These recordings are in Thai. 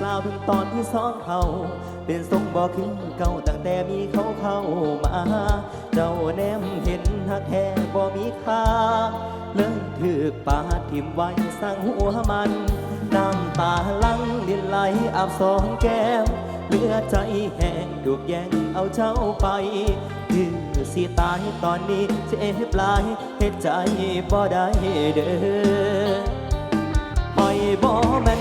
กล่าวถึงตอนที่สองเขา เป็นทรงบอกคือเก่าตั้งแต่มีเขาเข้ามา เจ้าแนมเห็นหักแท้บ่มีค่า เลยถือกปาทิมไว้สร้างหัวมัน น้ำตาลังลินไหลอาบสองแก้มเหลือใจแห้งถูกแย่งเอาเจ้าไปคือสิตายตอนนี้เจ็บหลายเหตุใจบ่ได้เด้อ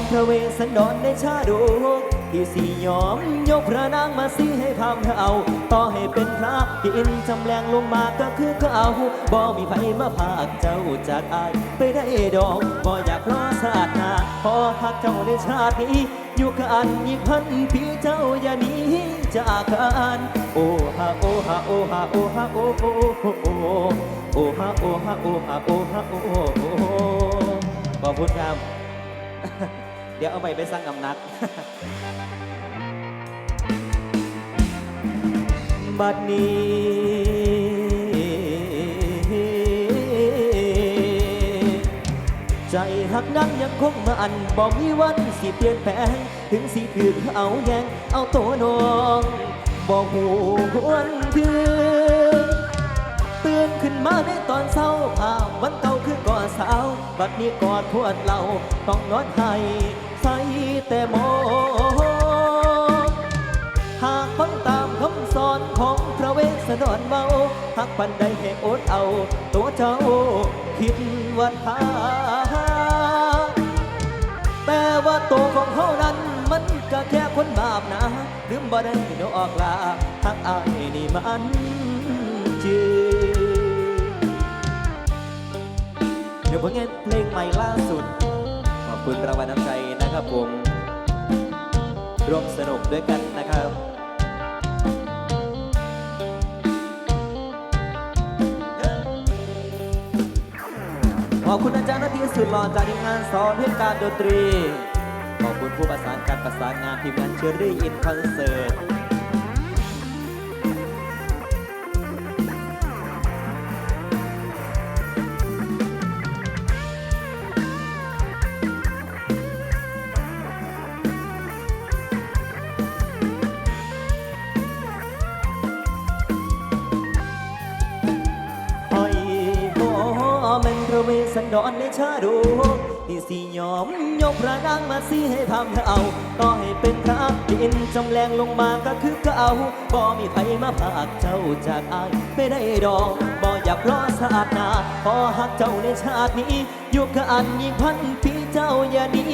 พระเวสสันดรในชาดกที่สิยอมยกพระนางมาสิให้พามเอา ต่อให้เป็นพระที่อินจำแรงลงมาก็คือเขาบ่มีไผมาพากเจ้าจากอายไปได้ดอกบ่อยากรอชาติหน้าพอหักเจ้าในชาตินี้อยู่กันอีกพันปีเจ้าอย่าหนีจากกันโอ้ฮะโอ้ฮะโอ้ฮะโอ้ฮะโอ้โอ้โอ้โอ้โอ้ฮะโอ้ฮะโอ้ฮะโอ้ฮะโอ้โอ้ขอบคุณครับ เดี๋ยวเอาไปไปสร้างกำนัก บัดนี้ ใจหักนั้นยังคงมาอันบอกมีวันสิเปลี่ยนแปลง ถึงสิถือเอาแยงเอาโตวน้องบอกหูวนคือตื่นขึ้นมาในตอนเช้าภาพวันเก่าคือก่อนสาว บัดนี้กอดทวดเราต้องนอนให้ ใส่แต่มองหากฟังตามคำสอนของพระเวสสันดรเมาหักปันใดให้อดเอา ตัวเจ้าคิดว่าทาแต่ว่าตัวของเขานั้นมันก็แค่คนบาปนะลืมบ่ได้ดอกลาทักอายนี่มันจืดเดี๋ยวผลงานเพลงใหม่ล่าสุด ขอบคุณรางวัลน้ำใจนะครับผม ร่วมสนุกด้วยกันนะครับขอบคุณอาจารย์นาทีสุดหล่อจากทีมงานสอนเพลงการดนตรี ขอบคุณผู้ประสานการประสานงานทีมงานเชอรี่อินคอนเสิร์ต สันดรในชาดกที่สิยอมยกพระนางมาสิให้พามเธอเอา ต่อให้เป็นพระดินจำแรงลงมาก็คือเขาบ่มีไผมาพากเจ้าจากอายไม่ได้ดอกบ่อยากรอชาติหน้าขอหักเจ้าในชาตินี้อยู่กันอีกพันปีเจ้าอย่าหนี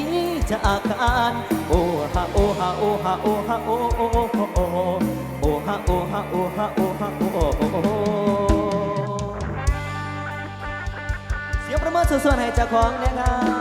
จากกันโอ้ฮะโอ้ฮะโอ้ฮะโอ้ฮะโอ้โอ้โอ้โอ้โอ้ฮะโอ้ฮะโอ้ฮะโอ้ฮะโอ้ ส่วนๆให้เจ้าของนะครับ